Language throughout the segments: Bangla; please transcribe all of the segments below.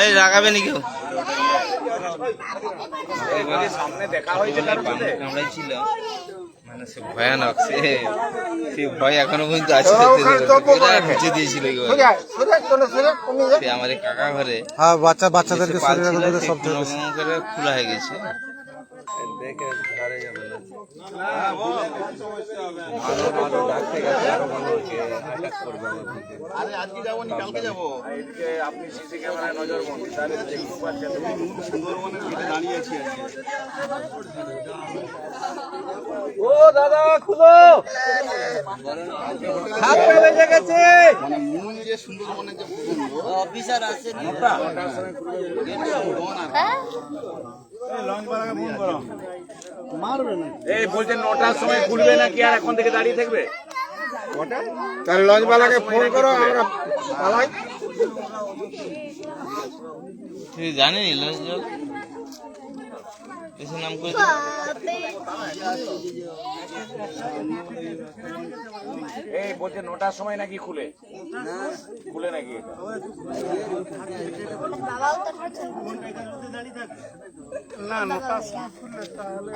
এই রাগাবে নি কেউ সামনে দেখা হয়েছে কামড়াই ছিল মানে সে ভয়ানক সে সে ভয় এখনও পর্যন্ত আছে দিয়েছিল সে আমার কাকা ঘরে হ্যাঁ বাচ্চা বাচ্চাদেরকে শরীরে সব করে খোলা হয়ে গেছে। দেখে ঘরে যাবে না ভালো ভালো ডাকতে গেছে আরও ভালো হচ্ছে করবে আমাদেরকে এদিকে আপনি সিসি ক্যামেরায় নজর বন্দি তাহলে দেখতে পাচ্ছেন সুন্দরবনের ভিতরে দাঁড়িয়ে আছি ও দাদা খুলো সাতটা বেজে গেছে এই বলছেন নটার সময় খুলবে নাকি আর এখন থেকে দাঁড়িয়ে থাকবে? তাহলে লঞ্চওয়ালাকে ফোন করো আমরা পালাই। তুই জানিনি লঞ্চ বেশি নাম করে এই বলছে নটার সময় নাকি খুলে? খুলে নাকি এটা? না না তা ফুললে তাহলে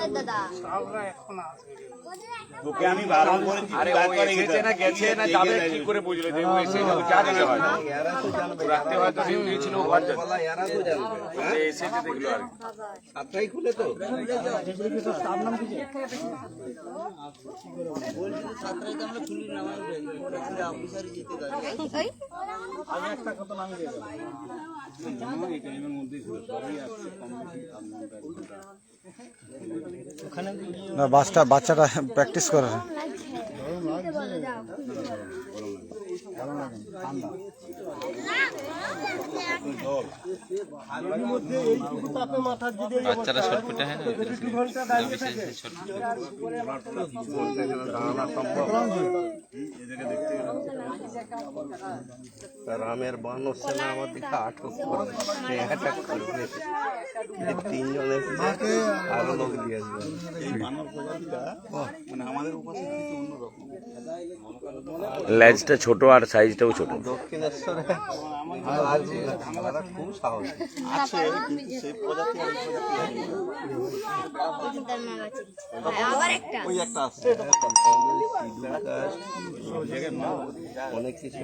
সাবরা এখন আসবে। তোকে আমি বারণ করেছি আরে ও এসেছে না গেছে না যাবে কি করে বুঝলো যে ও এসে ও জানে হয় রাতে হয়তো ডিউটি ছিল ও ঘর যাবে সে এসেছে দেখল আর কি। সাতটাই খুলে তো না বাচ্চা বাচ্চাটা প্র্যাকটিস করে বাচ্চারা ছটফটে হয় না? বিশেষ ছটফটে রামের বান হচ্ছে না আমার দিকে আটক করবে সে অ্যাটাক করবে এই তিনজন এসেছে আরও লোক দিয়ে আসবে। এই বানর প্রজাতিটা মানে আমাদের উপাসে কিছু অন্যরকম। লেজটা ছোট আর সাইজটাও ছোট। দক্ষিণেশ্বরে আছে আমরা খুব সাহস আছে। কিন্তু সেই প্রজাতি আর এই প্রজাতি এক। আবার একটা ওই একটা আছে। অনেক কিছু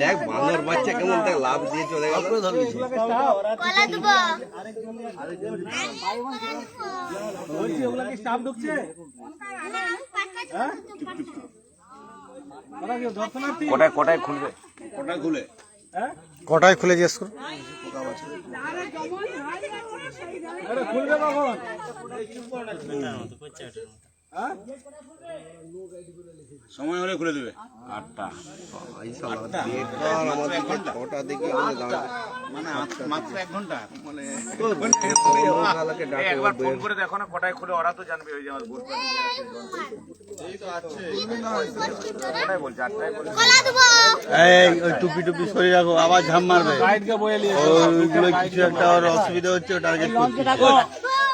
দেখ বানর বাচ্চা কেমন দেখ লাভ দিয়ে চলে গেল। কলা দেবো। কোটায় কোটায় খুলবে? ওটা খুলে কটায় খুলে জিজ্ঞেস করো। সময় হলে খুলে দেবে। আটটা। ছটা দেখে মানে মাত্র এক ঘণ্টা। মানে শালাকে এই ডাকে একবার ফোন করে দেখো না কোটায় খুলে ওরা তো জানবে ওই যে আমার ভোট পার্টি কোটায় বলছে আটটায় বলছে কলা দেবো। এই ওই টুপি টুপি সরিয়ে রাখো আবার ঝাম মারবে। ওইগুলো কিছু একটা অসুবিধা হচ্ছে ওটা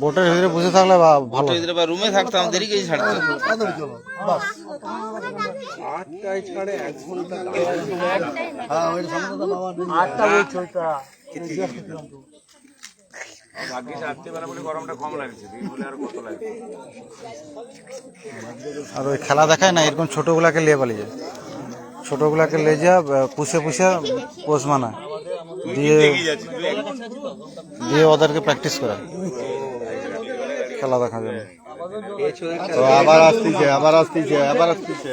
বোটের ভিতরে বসে থাকলে ভালো বা রুমে থাকতাম দেরিকেই ছাড়তাম আটটায় ছাড়ে এক ঘণ্টা ভাগ্যিস রাত্রিবেলা বলে গরমটা কম লাগছে দিন হলে আর কত লাগে আর ওই খেলা দেখায় না এরকম ছোটগুলাকে লিয়ে পালিয়ে যায়। ছোটগুলাকে লে যা পুষে পুষে পোষ মানায়। দিয়ে দিয়ে ওদেরকে প্র্যাকটিস করে খেলা দেখার জন্য। ও আবার আসতেছে আবার আসতেছে আবার আসতেছে।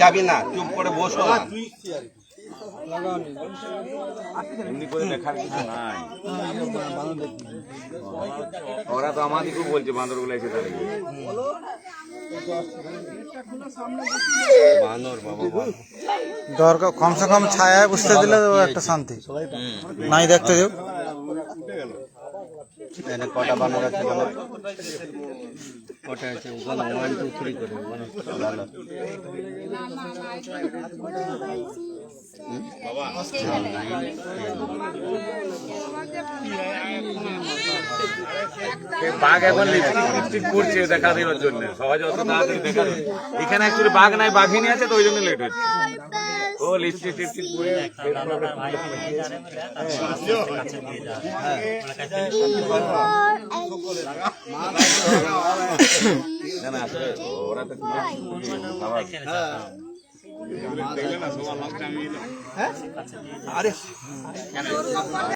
যাবি না, চুপ করে বসো। এমনি করে দেখার কিছু নাই। ওরা তো আমাদেরকেও বলছে বান্দরগুলো এসে দাঁড়িয়ে। দরকার কমসে কম ছায়ায় বুঝতে দিলে একটা শান্তি। নাই দেখতে এখানে কটা বানর আছে কটা আছে? ওখানে ওয়ান টু থ্রি করে বাঘ এখন লিপস্টিক লিপস্টিক করছে দেখা দেওয়ার জন্য। সহজে অত তাড়াতাড়ি দেখা এখানে অ্যাকচুয়ালি বাঘ নাই বাঘিনী আছে তো ওই জন্য লেট হচ্ছে। ও লিপস্টিক টিপস্টিক করে না না ওরা তো খাবার